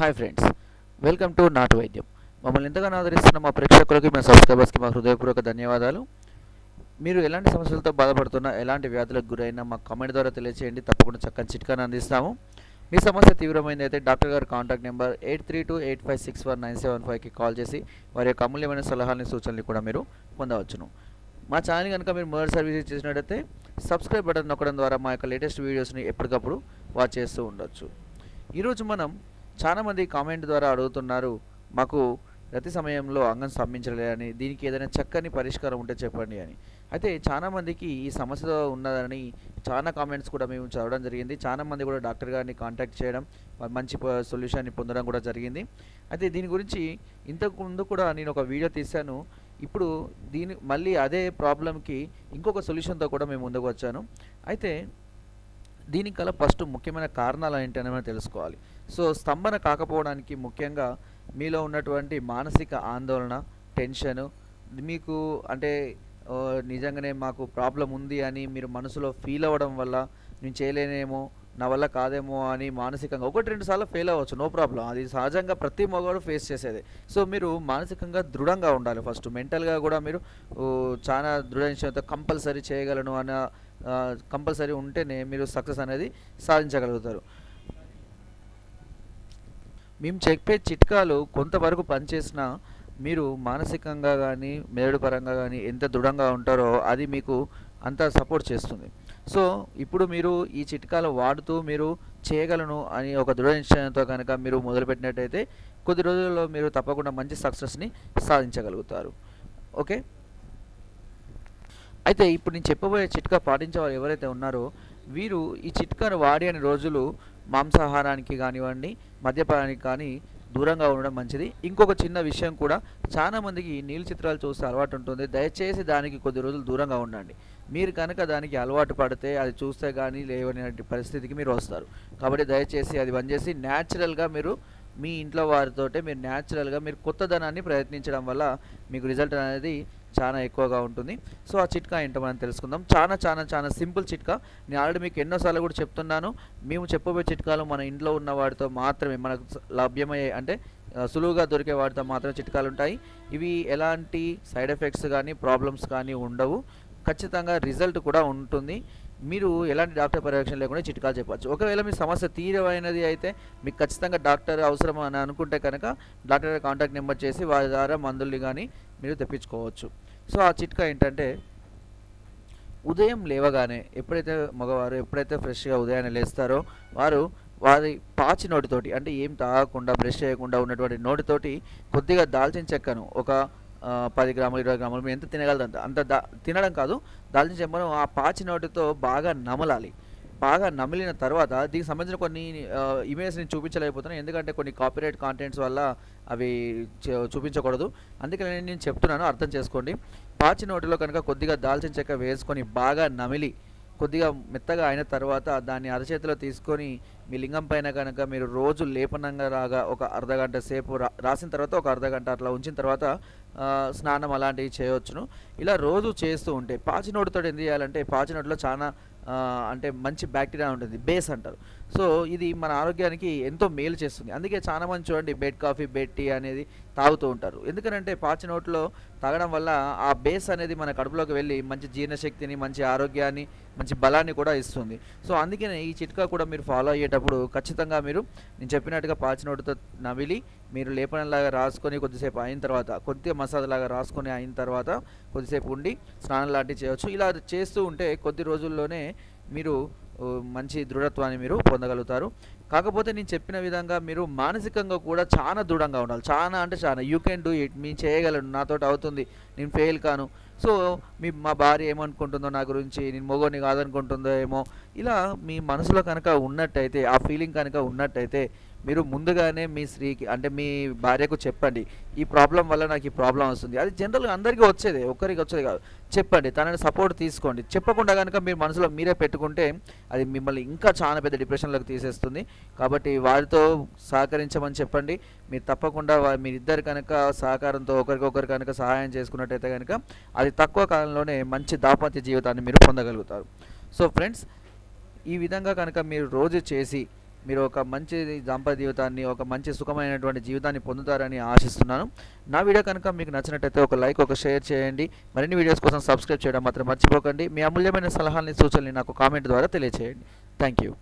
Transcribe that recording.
Hi friends welcome to నాటు వైద్యం మమ్మల్ని ఎంతగానో ఆదరిస్తున్న మా ప్రేక్షకులకి మా సబ్స్క్రైబర్స్కి మా హృదయపూర్వక ధన్యవాదాలు. మీరు ఎలాంటి సమస్యలతో బాధపడుతున్నా ఎలాంటి వ్యాధులకు గురైనా మా కామెంట్ ద్వారా తెలియచేయండి. తప్పకుండా చక్కని చిట్కాను అందిస్తాము. మీ సమస్య తీవ్రమైనది అయితే డాక్టర్ గారి contact number eight three two eight five six one nine seven ఫైవ్కి కాల్ చేసి వారి యొక్క అమూల్యమైన సలహాలని సూచనలు కూడా మీరు పొందవచ్చును. మా ఛానల్ కనుక మీరు మొదటిసారి విజిట్ చేసినట్టయితే సబ్స్క్రైబ్ బటన్ నొక్కడం ద్వారా మా యొక్క లేటెస్ట్ వీడియోస్ని ఎప్పటికప్పుడు వాచ్ చేస్తూ ఉండొచ్చు. ఈరోజు మనం చాలామంది కామెంట్ ద్వారా అడుగుతున్నారు మాకు ప్రతి సమయంలో అంగం స్తంభించలేదని దీనికి ఏదైనా చక్కని పరిష్కారం ఉంటే చెప్పండి అని. అయితే చాలామందికి ఈ సమస్య ఉన్నదని చాలా కామెంట్స్ కూడా మేము చదవడం జరిగింది. చాలా మంది కూడా డాక్టర్ గారిని కాంటాక్ట్ చేయడం మంచి సొల్యూషన్ని పొందడం కూడా జరిగింది. అయితే దీని గురించి ఇంతకు ముందు కూడా నేను ఒక వీడియో తీశాను. ఇప్పుడు దీని మళ్ళీ అదే ప్రాబ్లంకి ఇంకొక సొల్యూషన్తో కూడా మేము ముందుకు వచ్చాను. అయితే దీనికి గల ఫస్ట్ ముఖ్యమైన కారణాలు ఏంటని మనం తెలుసుకోవాలి. సో స్తంభన కాకపోవడానికి ముఖ్యంగా మీలో ఉన్నటువంటి మానసిక ఆందోళన టెన్షను మీకు అంటే నిజంగానే మాకు ప్రాబ్లం ఉంది అని మీరు మనసులో ఫీల్ అవ్వడం వల్ల నేను చేయలేనేమో నా వల్ల కాదేమో అని మానసికంగా ఒకటి రెండు సార్లు ఫెయిల్ అవ్వచ్చు నో ప్రాబ్లం అది సహజంగా ప్రతి మగవాడు ఫేస్ చేసేది. సో మీరు మానసికంగా దృఢంగా ఉండాలి ఫస్ట్ మెంటల్గా కూడా మీరు చాలా దృఢ నిశ్చయంతో కంపల్సరీ చేయగలను అన్న కంపల్సరీ ఉంటేనే మీరు సక్సెస్ అనేది సాధించగలుగుతారు. మేము చెప్పే చిట్కాలు కొంతవరకు పనిచేసిన మీరు మానసికంగా కానీ మెదడు పరంగా కానీ ఎంత దృఢంగా ఉంటారో అది మీకు అంత సపోర్ట్ చేస్తుంది. సో ఇప్పుడు మీరు ఈ చిట్కాలు వాడుతూ మీరు చేయగలను అని ఒక దృఢ నిశ్చయంతో కనుక మీరు మొదలుపెట్టినట్టయితే కొద్ది రోజుల్లో మీరు తప్పకుండా మంచి సక్సెస్ని సాధించగలుగుతారు. ఓకే? అయితే ఇప్పుడు నేను చెప్పబోయే చిట్కా పాటించే ఎవరైతే ఉన్నారో వీరు ఈ చిట్కాను వాడి అని రోజులు మాంసాహారానికి కానివ్వండి మద్యపానానికి కానీ దూరంగా ఉండడం మంచిది. ఇంకొక చిన్న విషయం కూడా చాలా మందికి నీళ్ళ చిత్రాలు చూస్తే అలవాటు ఉంటుంది. దయచేసి దానికి కొద్ది రోజులు దూరంగా ఉండండి. మీరు కనుక దానికి అలవాటు పడితే అది చూస్తే కానీ లేవని పరిస్థితికి మీరు వస్తారు. కాబట్టి దయచేసి అది బంద్ చేసి న్యాచురల్గా మీరు మీ ఇంట్లో వారితోటే మీరు న్యాచురల్గా మీరు కొత్తదనాన్ని ప్రయత్నించడం వల్ల మీకు రిజల్ట్ అనేది చాలా ఎక్కువగా ఉంటుంది. సో ఆ చిట్కా ఏంటో మనం తెలుసుకుందాం. చాలా చాలా చాలా సింపుల్ చిట్కా. నేను ఆల్రెడీ మీకు ఎన్నోసార్లు కూడా చెప్తున్నాను. మేము చెప్పబోయే చిట్కాలు మన ఇంట్లో ఉన్న వాటితో మాత్రమే మనకు లభ్యమయ్యే అంటే సులువుగా దొరికే వాటితో మాత్రమే చిట్కాలు ఉంటాయి. ఇవి ఎలాంటి సైడ్ ఎఫెక్ట్స్ కానీ ప్రాబ్లమ్స్ కానీ ఉండవు. ఖచ్చితంగా రిజల్ట్ కూడా ఉంటుంది. మీరు ఎలాంటి డాక్టర్ పర్యవేక్షణ లేకుండా చిట్కాలు చెప్పచ్చు. ఒకవేళ మీ సమస్య తీవ్రమైనది అయితే మీకు ఖచ్చితంగా డాక్టర్ అవసరం అని అనుకుంటే కనుక డాక్టర్ కాంటాక్ట్ నెంబర్ చేసి వారి ద్వారా మందుల్ని కానీ మీరు తెప్పించుకోవచ్చు. సో ఆ చిట్కా ఏంటంటే ఉదయం లేవగానే ఎప్పుడైతే మగవారు ఎప్పుడైతే ఫ్రెష్గా ఉదయాన్నే లేస్తారో వారు వారి పాచి నోటితోటి అంటే ఏం తాగకుండా బ్రష్ చేయకుండా ఉన్నటువంటి నోటితోటి కొద్దిగా దాల్చిన చెక్కను ఒక పది గ్రాములు ఇరవై గ్రాములు ఎంత తినగలదు అంత అంత దా తినడం కాదు. దాల్చిన చెక్కను ఆ పాచి నోటితో బాగా నమలాలి. బాగా నమిలిన తర్వాత దీనికి సంబంధించిన కొన్ని ఇమేజ్ నేను చూపించలేకపోతున్నాను. ఎందుకంటే కొన్ని కాపీరైట్ కాంటెంట్స్ వల్ల అవి చూ- చూపించకూడదు. అందుకని నేను చెప్తున్నాను అర్థం చేసుకోండి. పాచి నోటిలో కనుక కొద్దిగా దాల్చిన చెక్క వేసుకొని బాగా నమిలి కొద్దిగా మెత్తగా అయిన తర్వాత దాన్ని అరచేతిలో తీసుకొని మీ లింగం పైన కనుక మీరు రోజు లేపనంగా రాగా ఒక అర్ధగంట సేపు రా రాసిన తర్వాత ఒక అర్ధగంట అట్లా ఉంచిన తర్వాత స్నానం అలాంటివి చేయవచ్చును ఇలా రోజు చేస్తూ ఉంటే పాచినోటితో ఏం చేయాలంటే పాచినోటిలో చాలా అంటే మంచి బ్యాక్టీరియా ఉంటుంది బేస్ అంటారు. సో ఇది మన ఆరోగ్యానికి ఎంతో మేలు చేస్తుంది. అందుకే చాలా మంది చూడండి బెడ్ కాఫీ బెడ్ టీ అనేది తాగుతూ ఉంటారు. ఎందుకంటే పాచి నోట్లో తాగడం వల్ల ఆ బేస్ అనేది మన కడుపులోకి వెళ్ళి మంచి జీర్ణశక్తిని మంచి ఆరోగ్యాన్ని మంచి బలాన్ని కూడా ఇస్తుంది. సో అందుకనే ఈ చిట్కా కూడా మీరు ఫాలో అయ్యేటప్పుడు ఖచ్చితంగా మీరు నేను చెప్పినట్టుగా పాచినోటితో నవిలి మీరు లేపనంలాగా రాసుకొని కొద్దిసేపు అయిన తర్వాత కొద్దిగా మసాజ్ లాగా రాసుకొని అయిన తర్వాత కొద్దిసేపు ఉండి స్నానం లాంటివి చేయవచ్చు ఇలా చేస్తూ ఉంటే కొద్ది రోజుల్లోనే మీరు మంచి దృఢత్వాన్ని మీరు పొందగలుగుతారు. కాకపోతే నేను చెప్పిన విధంగా మీరు మానసికంగా కూడా చాలా దృఢంగా ఉండాలి. చాలా అంటే చాలా. యూ కెన్ డూ ఇట్ మీ చేయగలను. నాతో అవుతుంది. నేను ఫెయిల్ కాను. సో మీ మా భార్య ఏమనుకుంటుందో నా గురించి నేను మొగోని కాదనుకుంటుందో ఏమో ఇలా మీ మనసులో కనుక ఉన్నట్టయితే ఆ ఫీలింగ్ కనుక ఉన్నట్టయితే మీరు ముందుగానే మీ స్త్రీకి అంటే మీ భార్యకు చెప్పండి. ఈ ప్రాబ్లం వల్ల నాకు ఈ ప్రాబ్లం వస్తుంది. అది జనరల్గా అందరికీ వచ్చేది ఒక్కరికి వచ్చేది కాదు. చెప్పండి తనని సపోర్ట్ తీసుకోండి. చెప్పకుండా కనుక మీరు మనసులో మీరే పెట్టుకుంటే అది మిమ్మల్ని ఇంకా చాలా పెద్ద డిప్రెషన్లోకి తీసేస్తుంది. కాబట్టి వారితో సహకరించమని చెప్పండి. మీరు తప్పకుండా మీరిద్దరు కనుక సహకారంతో ఒకరికొకరు కనుక సహాయం చేసుకున్నట్టయితే కనుక అది తక్కువ కాలంలోనే మంచి దాంపత్య జీవితాన్ని మీరు పొందగలుగుతారు. సో ఫ్రెండ్స్ ఈ విధంగా కనుక మీరు రోజు చేసి మీరు ఒక మంచి దాంపత్య జీవితాన్ని ఒక మంచి సుఖమైనటువంటి జీవితాన్ని పొందుతారని ఆశిస్తున్నాను. నా వీడియో కనుక మీకు నచ్చినట్టయితే ఒక లైక్ ఒక షేర్ చేయండి. మరిన్ని వీడియోస్ కోసం సబ్స్క్రైబ్ చేయడం మాత్రం మర్చిపోకండి. మీ అమూల్యమైన సలహాలని సూచనలు నాకు కామెంట్ ద్వారా తెలియచేయండి. Thank you.